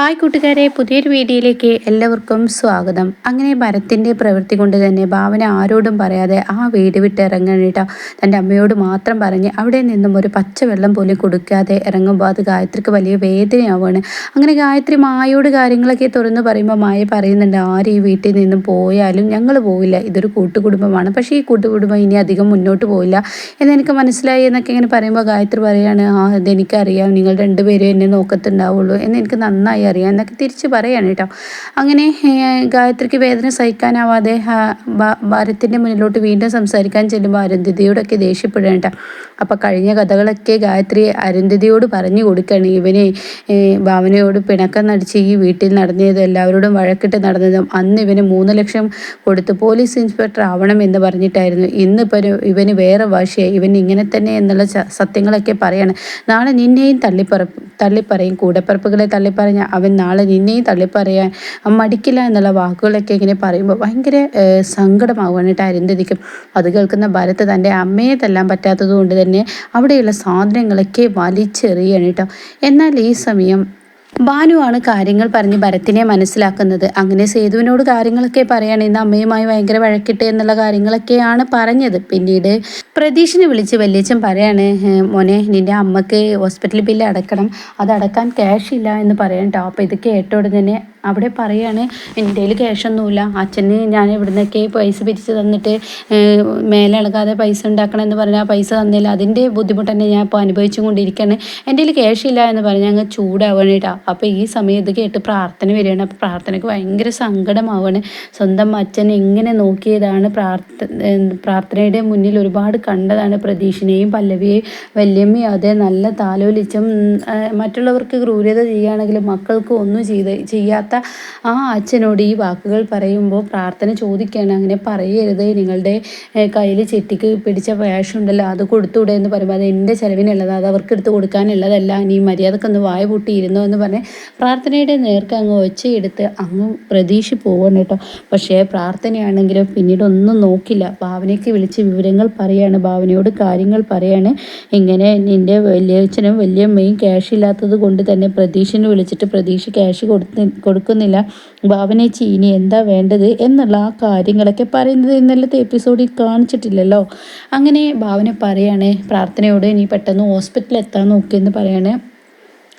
Hi കൂട്ടുകാരെ പുതിയൊരു വീഡിയോയിലേക്ക് എല്ലാവർക്കും സ്വാഗതം. അങ്ങനെ ഭരത്തിന്റെ പ്രവൃത്തി കൊണ്ട് തന്നെ ഭാവന ആരോടും പറയാതെ ആ വീട് വിട്ട് ഇറങ്ങണിട്ടോ തന്റെ അമ്മയോട് മാത്രം പറഞ്ഞ് അവിടെ നിന്നും ഒരു പച്ചവെള്ളം പോലും കൊടുക്കാതെ ഇറങ്ങുമ്പോൾ അത് ഗായത്രിക്ക് വലിയ വേദനയാവുകയാണ്. അങ്ങനെ ഗായത്രി മായോട് കാര്യങ്ങളൊക്കെ തുറന്ന് പറയുമ്പോൾ മായ പറയുന്നുണ്ട് ആരും ഈ വീട്ടിൽ നിന്നും പോയാലും ഞങ്ങൾ പോവില്ല. ഇതൊരു കൂട്ടുകുടുംബമാണ്. പക്ഷേ ഈ കൂട്ടുകുടുംബം ഇനി അധികം മുന്നോട്ട് പോയില്ല എന്നെനിക്ക് മനസ്സിലായി എന്നൊക്കെ ഇങ്ങനെ പറയുമ്പോൾ ഗായത്രി പറയാണ് ആ ഇതെനിക്കറിയാം. നിങ്ങൾ രണ്ടുപേരും എന്നെ നോക്കത്തുണ്ടാവുള്ളൂ. എന്നെനിക്ക് നന്നായി അറിയാം എന്നൊക്കെ തിരിച്ച് പറയാണ് കേട്ടോ. അങ്ങനെ ഗായത്രിക്ക് വേദന സഹിക്കാനാവാതെ ഭാരത്തിന്റെ മുന്നിലോട്ട് വീണ്ടും സംസാരിക്കാൻ ചെല്ലുമ്പോൾ അരുന്ധതിയോടൊക്കെ ദേഷ്യപ്പെടുകയാണ് കേട്ടോ. അപ്പോൾ കഴിഞ്ഞ കഥകളൊക്കെ ഗായത്രി അരുന്ധതിയോട് പറഞ്ഞു കൊടുക്കുകയാണ്. ഇവനെ ഭാവനയോട് പിണക്കം നടിച്ച് ഈ വീട്ടിൽ നടന്നതും എല്ലാവരോടും വഴക്കിട്ട് നടന്നതും അന്ന് ഇവന് മൂന്ന് ലക്ഷം കൊടുത്ത് പോലീസ് ഇൻസ്പെക്ടർ ആവണം എന്ന് പറഞ്ഞിട്ടായിരുന്നു. ഇന്നിപ്പോൾ ഇവന് വേറെ ഭാഷയായി ഇവൻ ഇങ്ങനെ തന്നെ എന്നുള്ള സത്യങ്ങളൊക്കെ പറയാണ്. നാളെ നിന്നെയും തള്ളിപ്പറ തള്ളിപ്പറയും. കൂടപ്പറപ്പുകളെ തള്ളിപ്പറഞ്ഞ അവൻ നാളെ നിന്നെയും തള്ളിപ്പറയാൻ മടിക്കില്ല എന്നുള്ള വാക്കുകളൊക്കെ ഇങ്ങനെ പറയുമ്പോൾ ഭയങ്കര സങ്കടമാവുകയാണ് കേട്ടോ അരുന്ധതിക്കും. അത് കേൾക്കുന്ന ഭരത് തന്റെ അമ്മയെ തല്ലാൻ പറ്റാത്തത് കൊണ്ട് തന്നെ അവിടെയുള്ള സാധനങ്ങളൊക്കെ വലിച്ചെറിയാണ് കേട്ടോ. എന്നാൽ ഈ സമയം ഭാനുവാണ് കാര്യങ്ങൾ പറഞ്ഞ് ഭരത്തിനെ മനസ്സിലാക്കുന്നത്. അങ്ങനെ സേതുവിനോട് കാര്യങ്ങളൊക്കെ പറയാണ്. ഇന്ന് അമ്മയുമായി ഭയങ്കര വഴക്കിട്ട് എന്നുള്ള കാര്യങ്ങളൊക്കെയാണ് പറഞ്ഞത്. പിന്നീട് പ്രതീഷിനെ വിളിച്ച് വല്യച്ഛൻ പറയാണ് മോനെ നിന്റെ അമ്മയ്ക്ക് ഹോസ്പിറ്റൽ ബില്ല് അടക്കണം. അത് അടക്കാൻ ക്യാഷ് ഇല്ല എന്ന് പറയണ്ടോ അപ്പോൾ ഇത് കേട്ടോടെ തന്നെ അവിടെ പറയാണ് എന്റെ കയ്യിൽ ക്യാഷൊന്നുമില്ല അച്ഛന് ഞാൻ ഇവിടുന്നൊക്കെ പൈസ പിരിച്ച് തന്നിട്ട് മേലിളകാതെ പൈസ ഉണ്ടാക്കണം എന്ന് പറഞ്ഞാൽ പൈസ തന്നില്ല. അതിന്റെ ബുദ്ധിമുട്ട് തന്നെ ഞാൻ ഇപ്പോൾ അനുഭവിച്ചു കൊണ്ടിരിക്കുകയാണ് എന്റെ കയ്യിൽ ക്യാഷ് ഇല്ല എന്ന് പറഞ്ഞാൽ ഞങ്ങൾ ചൂടാവണേട്ടാ അപ്പോൾ ഈ സമയത്ത് കേട്ട് പ്രാർത്ഥന വരികയാണ്. അപ്പോൾ പ്രാർത്ഥനയ്ക്ക് ഭയങ്കര സങ്കടമാവാണ്. സ്വന്തം അച്ഛൻ എങ്ങനെ നോക്കിയതാണ് പ്രാർത്ഥ പ്രാർത്ഥനയുടെ മുന്നിൽ ഒരുപാട് കണ്ടതാണ് പ്രതീക്ഷനെയും പല്ലവിയെയും വല്യമ്മയും അതെ നല്ല താലോലിച്ചും മറ്റുള്ളവർക്ക് ക്രൂരത ചെയ്യുകയാണെങ്കിലും മക്കൾക്ക് ഒന്നും ചെയ്ത് ചെയ്യാത്ത ഇല്ലാത്ത ആ അച്ഛനോട് ഈ വാക്കുകൾ പറയുമ്പോൾ പ്രാർത്ഥന ചോദിക്കുകയാണ്. അങ്ങനെ പറയരുത്. നിങ്ങളുടെ കയ്യിൽ ചെട്ടിക്ക് പിടിച്ച ക്യാഷ് ഉണ്ടല്ലോ അത് കൊടുത്തൂടെ എന്ന് പറയുമ്പോൾ അത് എന്റെ ചിലവിനുള്ളത് അത് അവർക്ക് എടുത്ത് കൊടുക്കാനുള്ളതല്ല. നീ മര്യാദക്കൊന്ന് വായ പൊട്ടിയിരുന്നോ എന്ന് പറഞ്ഞ് പ്രാർത്ഥനയുടെ നേർക്ക് അങ്ങ് ഒച്ചയെടുത്ത് അങ്ങ് പ്രതീക്ഷ പോവാണ് കേട്ടോ. പക്ഷേ പ്രാർത്ഥനയാണെങ്കിലും പിന്നീട് ഒന്നും നോക്കില്ല. ഭാവനയ്ക്ക് വിളിച്ച് വിവരങ്ങൾ പറയാണ്. ഭാവനയോട് കാര്യങ്ങൾ പറയാണ്. ഇങ്ങനെ നിന്റെ വലിയച്ഛനും വലിയമ്മയും ക്യാഷ് ഇല്ലാത്തത് കൊണ്ട് തന്നെ പ്രതീക്ഷനെ വിളിച്ചിട്ട് പ്രതീക്ഷ ക്യാഷ് കൊടുത്ത് കൊടുക്കുന്നില്ല. ഭാവനേച്ചി ഇനി എന്താ വേണ്ടത് എന്നുള്ള ആ കാര്യങ്ങളൊക്കെ പറയുന്നത് ഇന്നലത്തെ എപ്പിസോഡിൽ കാണിച്ചിട്ടില്ലല്ലോ. അങ്ങനെ ഭാവന പറയാണ് പ്രാർത്ഥനയോട് ഇനി പെട്ടെന്ന് ഹോസ്പിറ്റലിൽ എത്താൻ നോക്കിയെന്ന് പറയാണ്.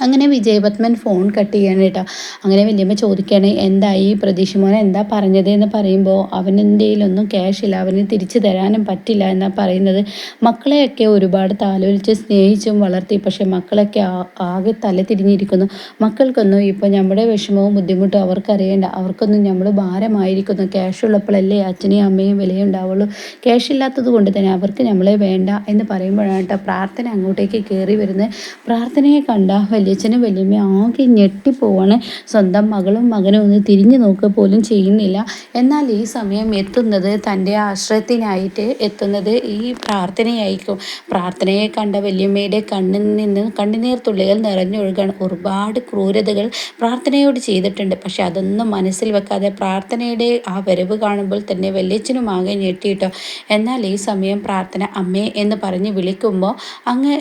അങ്ങനെ വിജയപത്മൻ ഫോൺ കട്ട് ചെയ്യാണ് കേട്ടോ. അങ്ങനെ വല്യമ്മ ചോദിക്കുകയാണ് എന്തായി പ്രതീക്ഷ മോനെ എന്താ പറഞ്ഞത്? എന്ന് പറയുമ്പോൾ അവനെന്റെ ഒന്നും ക്യാഷ് ഇല്ല അവന് തിരിച്ചു തരാനും പറ്റില്ല എന്നാണ് പറയുന്നത്. മക്കളെയൊക്കെ ഒരുപാട് താലോലിച്ച് സ്നേഹിച്ചും വളർത്തി പക്ഷേ മക്കളൊക്കെ ആകെ തല തിരിഞ്ഞിരിക്കുന്നു. മക്കൾക്കൊന്നും ഇപ്പോൾ നമ്മുടെ വിഷമവും ബുദ്ധിമുട്ടും അവർക്കറിയേണ്ട. അവർക്കൊന്നും നമ്മൾ ഭാരമായിരിക്കുന്നു. ക്യാഷ് ഉള്ളപ്പോഴല്ലേ അച്ഛനെയും അമ്മയും വിലയുണ്ടാവുള്ളൂ ക്യാഷ് ഇല്ലാത്തത് കൊണ്ട് തന്നെ അവർക്ക് നമ്മളെ വേണ്ട എന്ന് പറയുമ്പോഴാണ് കേട്ടോ പ്രാർത്ഥന അങ്ങോട്ടേക്ക് കയറി വരുന്നത്. പ്രാർത്ഥനയെ കണ്ട വലിയ വലിയച്ഛനും വലിയമ്മയും ആകെ ഞെട്ടിപ്പോവാണ്. സ്വന്തം മകളും മകനും ഒന്ന് തിരിഞ്ഞു നോക്കുക പോലും ചെയ്യുന്നില്ല. എന്നാൽ ഈ സമയം എത്തുന്നത് തന്റെ ആശ്രയത്തിനായിട്ട് എത്തുന്നത് ഈ പ്രാർത്ഥനയായിരിക്കും. പ്രാർത്ഥനയെ കണ്ട വല്യമ്മയുടെ കണ്ണിൽ നിന്ന് കണ്ണുനീർ തുള്ളികൾ നിറഞ്ഞൊഴുകാണ്. ഒരുപാട് ക്രൂരതകൾ പ്രാർത്ഥനയോട് ചെയ്തിട്ടുണ്ട്. പക്ഷെ അതൊന്നും മനസ്സിൽ വെക്കാതെ പ്രാർത്ഥനയുടെ ആ വരവ് കാണുമ്പോൾ തന്നെ വലിയച്ഛനും ആകെ ഞെട്ടിയിട്ടോ എന്നാൽ ഈ സമയം പ്രാർത്ഥന അമ്മേ എന്ന് പറഞ്ഞ് വിളിക്കുമ്പോൾ അങ്ങ്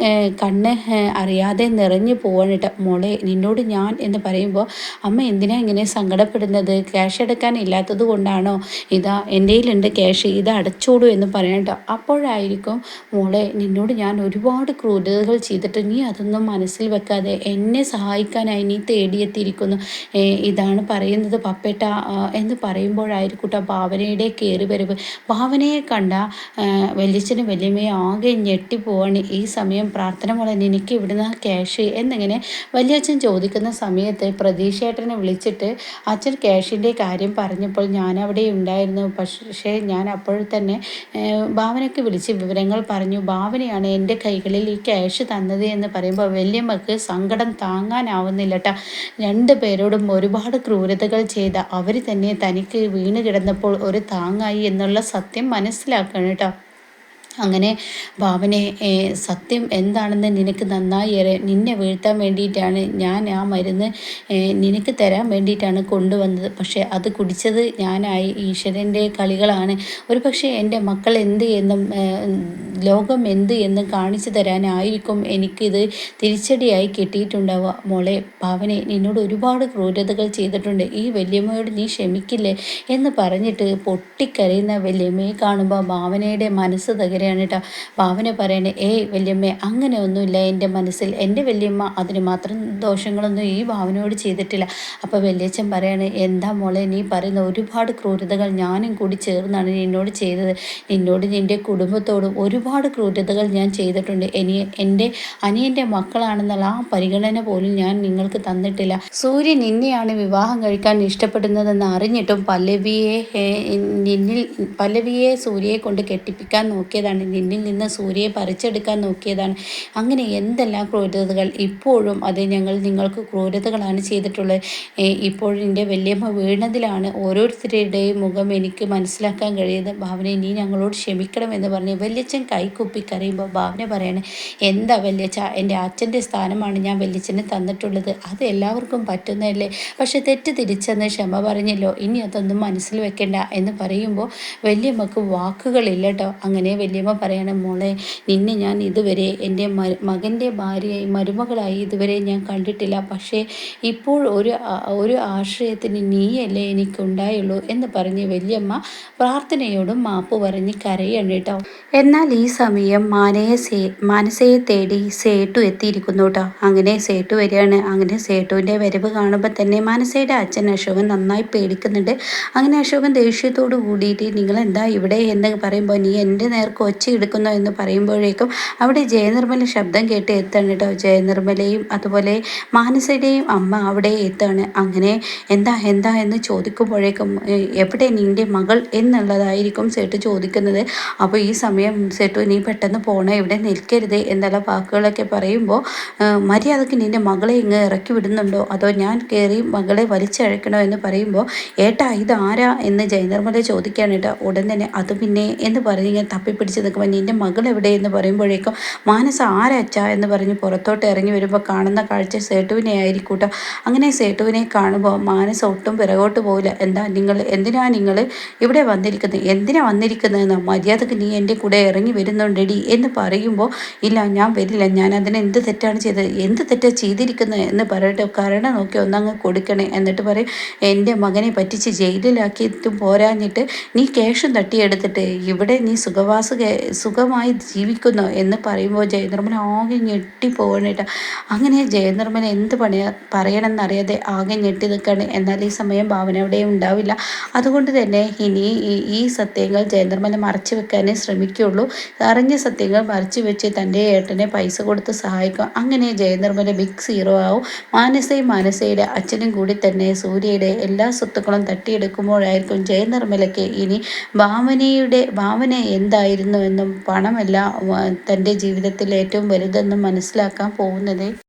കണ്ണ് അറിയാതെ നിറഞ്ഞു പോവാണ് കേട്ടോ മോളെ നിന്നോട് ഞാൻ എന്ന് പറയുമ്പോൾ അമ്മ എന്തിനാ ഇങ്ങനെ സങ്കടപ്പെടുന്നത്? ക്യാഷ് എടുക്കാൻ ഇല്ലാത്തത് കൊണ്ടാണോ? ഇതാ എന്റെ കയ്യിലുണ്ട് ക്യാഷ് ഇത് അടച്ചോടൂ എന്ന് പറയണ്ട അപ്പോഴായിരിക്കും മോളെ നിന്നോട് ഞാൻ ഒരുപാട് ക്രൂരതകൾ ചെയ്തിട്ട് നീ അതൊന്നും മനസ്സിൽ വെക്കാതെ എന്നെ സഹായിക്കാനായി നീ തേടിയെത്തിയിരിക്കുന്നു. ഇതാണ് പറയുന്നത് പപ്പേട്ട എന്ന് പറയുമ്പോഴായിരിക്കൂട്ട ഭാവനയുടെ കയറി വരവ് ഭാവനയെ കണ്ട വലിയച്ഛനും വലിയമ്മയും ആകെ ഞെട്ടിപ്പോവാണ്. ഈ സമയം പ്രാർത്ഥന മോളെ എനിക്ക് ഇവിടുന്ന് ക്യാഷ് എന്നിങ്ങനെ വലിയച്ഛൻ ചോദിക്കുന്ന സമയത്ത് പ്രതീക്ഷേട്ടനെ വിളിച്ചിട്ട് അച്ഛൻ ക്യാഷിന്റെ കാര്യം പറഞ്ഞപ്പോൾ ഞാൻ അവിടെ ഉണ്ടായിരുന്നു. പക്ഷേ ഞാൻ അപ്പോൾ തന്നെ ഭാവനയ്ക്ക് വിളിച്ച് വിവരങ്ങൾ പറഞ്ഞു. ഭാവനയാണ് എന്റെ കൈകളിൽ ഈ ക്യാഷ് തന്നത് എന്ന് പറയുമ്പോൾ വല്യമ്മക്ക് സങ്കടം താങ്ങാനാവുന്നില്ല കേട്ടോ രണ്ട് പേരോടും ഒരുപാട് ക്രൂരതകൾ ചെയ്ത അവർ തന്നെ തനിക്ക് വീണ് കിടന്നപ്പോൾ ഒരു താങ്ങായി എന്നുള്ള സത്യം മനസ്സിലാക്കണം കേട്ടോ അങ്ങനെ ഭാവനെ സത്യം എന്താണെന്ന് നിനക്ക് നന്നായി ഏറെ നിന്നെ വീഴ്ത്താൻ വേണ്ടിയിട്ടാണ് ഞാൻ ആ മരുന്ന് നിനക്ക് തരാൻ വേണ്ടിയിട്ടാണ് കൊണ്ടുവന്നത്. പക്ഷേ അത് കുടിച്ചത് ഞാനായി. ഈശ്വരന്റെ കളികളാണ്. ഒരു പക്ഷേ എന്റെ മക്കൾ എന്ത് എന്നും ലോകം എന്ത് എന്ന് കാണിച്ചു തരാനായിരിക്കും എനിക്കിത് തിരിച്ചടിയായി കിട്ടിയിട്ടുണ്ടാവുക. മോളെ പാവനെ നിന്നോട് ഒരുപാട് ക്രൂരതകൾ ചെയ്തിട്ടുണ്ട്. ഈ വല്യമ്മയോട് നീ ക്ഷമിക്കില്ലേ എന്ന് പറഞ്ഞിട്ട് പൊട്ടിക്കരയുന്ന വല്യമ്മയെ കാണുമ്പോൾ ഭാവനയുടെ മനസ്സ് തകരുകയാണ് കേട്ടോ ഭാവന പറയണേ ഏയ് വല്യമ്മ അങ്ങനെ ഒന്നുമില്ല എന്റെ മനസ്സിൽ എന്റെ വല്യമ്മ അതിന് മാത്രം ദോഷങ്ങളൊന്നും ഈ ഭാവനയോട് ചെയ്തിട്ടില്ല. അപ്പോൾ വല്യച്ഛൻ പറയാണ് എന്താ മോളെ നീ പറയുന്ന ഒരുപാട് ക്രൂരതകൾ ഞാനും കൂടി ചേർന്നാണ് നിന്നോട് ചെയ്തത്. നിന്നോട് നിന്റെ കുടുംബത്തോടും ഒരുപാട് ക്രൂരതകൾ ഞാൻ ചെയ്തിട്ടുണ്ട്. ഇനി എന്റെ അനിയന്റെ മക്കളാണെന്നുള്ള ആ പരിഗണന പോലും ഞാൻ നിങ്ങൾക്ക് തന്നിട്ടില്ല. സൂര്യ നിന്നെയാണ് വിവാഹം കഴിക്കാൻ ഇഷ്ടപ്പെടുന്നതെന്ന് അറിഞ്ഞിട്ടും പല്ലവിയെ നിന്നിൽ പല്ലവിയെ സൂര്യയെ കൊണ്ട് കെട്ടിപ്പിക്കാൻ നോക്കിയതാണ്. നിന്നിൽ നിന്ന് സൂര്യയെ പറിച്ചെടുക്കാൻ നോക്കിയതാണ്. അങ്ങനെ എന്തെല്ലാം ക്രൂരതകൾ? ഇപ്പോഴും അത് ഞങ്ങൾ നിങ്ങൾക്ക് ക്രൂരതകളാണ് ചെയ്തിട്ടുള്ളത്. ഇപ്പോൾ എന്റെ വല്യമ്മ വീണതിലാണ് ഓരോരുത്തരുടെയും മുഖം എനിക്ക് മനസ്സിലാക്കാൻ കഴിയുന്നത്. ഭാവന നീ ഞങ്ങളോട് ക്ഷമിക്കണമെന്ന് പറഞ്ഞ് വല്യച്ഛൻ കരയുമ്പോൾ ഭാവന പറയണേ എന്താ വല്യച്ഛ എന്റെ അച്ഛന്റെ സ്ഥാനമാണ് ഞാൻ വല്യച്ഛന് തന്നിട്ടുള്ളത്. അത് എല്ലാവർക്കും പറ്റുന്നതല്ലേ? പക്ഷെ തെറ്റ് തിരിച്ചെന്ന് ക്ഷമ പറഞ്ഞല്ലോ. ഇനി അതൊന്നും മനസ്സിൽ വെക്കണ്ട എന്ന് പറയുമ്പോൾ വല്യമ്മക്ക് വാക്കുകളില്ല കേട്ടോ അങ്ങനെ വല്യമ്മ പറയണം മോളെ നിന്നെ ഞാൻ ഇതുവരെ എന്റെ മകന്റെ ഭാര്യയായി മരുമകളായി ഇതുവരെ ഞാൻ കണ്ടിട്ടില്ല. പക്ഷേ ഇപ്പോൾ ഒരു ഒരു ആശ്രയത്തിന് നീയല്ലേ എനിക്കുണ്ടായുള്ളൂ എന്ന് പറഞ്ഞ് വല്യമ്മ പ്രാർത്ഥനയോടും മാപ്പ് പറഞ്ഞ് കരയാണ് കേട്ടോ എന്നാൽ ഈ സമയം മാനയെ സേ മാനസയെ തേടി സേട്ടു എത്തിയിരിക്കുന്നു കേട്ടോ അങ്ങനെ സേട്ടു വരികയാണ്. അങ്ങനെ സേട്ടുവിന്റെ വരവ് കാണുമ്പോൾ തന്നെ മാനസയുടെ അച്ഛൻ അശോകൻ നന്നായി പേടിക്കുന്നുണ്ട്. അങ്ങനെ അശോകൻ ദേഷ്യത്തോട് കൂടിയിട്ട് നിങ്ങൾ എന്താ ഇവിടെ? എന്ന് പറയുമ്പോൾ നീ എന്റെ നേർക്ക് ഒച്ച എടുക്കുന്നു എന്ന് പറയുമ്പോഴേക്കും അവിടെ ജയനിർമ്മല ശബ്ദം കേട്ട് എത്താണ് കേട്ടോ ജയനിർമ്മലയും അതുപോലെ മാനസയുടെയും അമ്മ അവിടെ എത്താണ്? അങ്ങനെ എന്താ? എന്താ? എന്ന് ചോദിക്കുമ്പോഴേക്കും എവിടെ നിന്റെ മകൾ? എന്നുള്ളതായിരിക്കും സേട്ട് ചോദിക്കുന്നത്. അപ്പോൾ ഈ സമയം നീ പെട്ടെന്ന് പോണേ ഇവിടെ നിൽക്കരുത് എന്നുള്ള വാക്കുകളൊക്കെ പറയുമ്പോൾ മര്യാദയ്ക്ക് നിന്റെ മകളെ ഇങ്ങ് ഇറക്കി വിടുന്നുണ്ടോ? അതോ ഞാൻ കയറി മകളെ വലിച്ചഴക്കണോ? എന്ന് പറയുമ്പോൾ ഏട്ടാ ഇതാരാ എന്ന് ജയനിർമ്മല ചോദിക്കുകയാണ് കേട്ടോ. ഉടൻ തന്നെ അത് പിന്നെ എന്ന് പറഞ്ഞ് ഇങ്ങനെ തപ്പിപ്പിടിച്ച് നിൽക്കുമ്പോൾ നിന്റെ മകൾ എവിടെ? എന്ന് പറയുമ്പോഴേക്കും മാനസ ആരച്ച എന്ന് പറഞ്ഞ് പുറത്തോട്ട് ഇറങ്ങി വരുമ്പോൾ കാണുന്ന കാഴ്ച സേട്ടുവിനെ ആയിരിക്കൂട്ടോ അങ്ങനെ സേട്ടുവിനെ കാണുമ്പോൾ മാനസ ഒട്ടും പിറകോട്ട് പോകില്ല എന്താ നിങ്ങൾ എന്തിനാ നിങ്ങൾ ഇവിടെ വന്നിരിക്കുന്നത് എന്തിനാ വന്നിരിക്കുന്നതെന്ന് മര്യാദയ്ക്ക് നീ എന്റെ കൂടെ ഇറങ്ങി വരുന്നുണ്ടടി എന്ന് പറയുമ്പോൾ ഇല്ല ഞാൻ വരില്ല. ഞാൻ അതിന് എന്ത് തെറ്റാണ് ചെയ്തത്? എന്ത് തെറ്റാണ് ചെയ്തിരിക്കുന്നത് എന്ന് പറയട്ടെ കരണ നോക്കി ഒന്നങ്ങ് കൊടുക്കണേ. എന്നിട്ട് പറയും എന്റെ മകനെ പറ്റിച്ച് ജയിലിലാക്കിയിട്ടും പോരാഞ്ഞിട്ട് നീ ക്യാഷും തട്ടിയെടുത്തിട്ട് ഇവിടെ നീ സുഖവാസ സുഖമായി ജീവിക്കുന്നു. എന്ന് പറയുമ്പോൾ ജയനിർമ്മല ആകെ ഞെട്ടിപ്പോകണേട്ട അങ്ങനെ ജയനിർമ്മല എന്ത് പണിയ പറയണമെന്നറിയാതെ ആകെ ഞെട്ടി നിൽക്കുകയാണ് എന്നാൽ ഈ സമയം ഭാവന അവിടെ ഉണ്ടാവില്ല. അതുകൊണ്ട് തന്നെ ഇനി ഈ സത്യങ്ങൾ ജയനിർമ്മല മറച്ചു വെക്കാനേ ശ്രമിക്കുള്ളൂ. അറിഞ്ഞ സത്യങ്ങൾ മറച്ചു വെച്ച് തന്റെ ഏട്ടനെ പൈസ കൊടുത്ത് സഹായിക്കും. അങ്ങനെ ജയനിർമ്മല ബിഗ് സീറോ ആവും. മാനസയും മാനസയുടെ അച്ഛനും കൂടി തന്നെ സൂര്യയുടെ എല്ലാ സ്വത്തുക്കളും തട്ടിയെടുക്കുമ്പോഴായിരിക്കും ജയനിർമ്മലയ്ക്ക് ഇനി ഭാവനയുടെ ഭാവന എന്തായിരുന്നു എന്നും പണമല്ല തന്റെ ജീവിതത്തിൽ ഏറ്റവും വലുതെന്നും മനസ്സിലാക്കാൻ പോകുന്നത്.